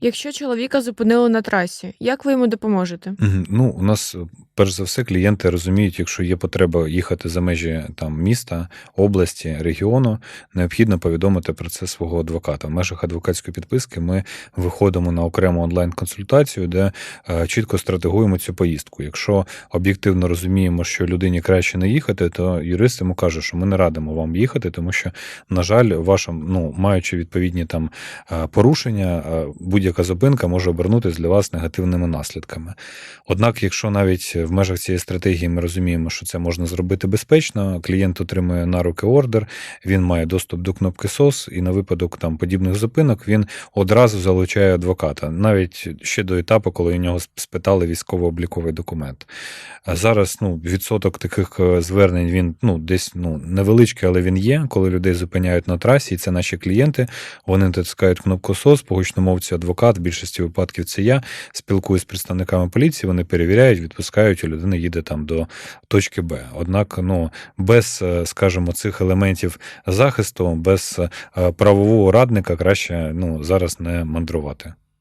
Якщо чоловіка зупинили на трасі, як ви йому допоможете? Ну, у нас, е, перш за все, клієнти розуміють, якщо є потреба їхати за межі там міста, області, регіону, необхідно повідомити про це свого адвоката. В межах адвокатської підписки ми виходимо на окрему онлайн-консультацію, де е, чітко стратегуємо цю поїздку. Якщо об'єктивно розуміємо, що людині краще не їхати, то юрист йому каже, що ми не радимо вам їхати, тому що, на жаль, вашим, ну, маючи відповідні там е, порушення, е, будь-яка зупинка може обернутися для вас негативними наслідками. Однак, якщо навіть в межах цієї стратегії ми розуміємо, що це можна зробити безпечно, клієнт отримує на руки ордер, він має доступ до кнопки SOS, і на випадок там подібних зупинок він одразу залучає адвоката, навіть ще до етапу, коли у нього спитали військово-обліковий документ. А зараз ну, відсоток таких е, звернень він ну, десь ну, невеличкий, але він є, коли людей зупиняють на трасі, і це наші клієнти. Вони натискають кнопку SOS, по гучномовці адвокат, в більшості випадків це я. Спілкуюсь з представниками поліції, вони перевіряють, відпускають, і людина їде там до точки Б. Однак, ну, без, е, скажімо, цих елементів захисту, без е, правового радника краще ну, зараз не мандрувати.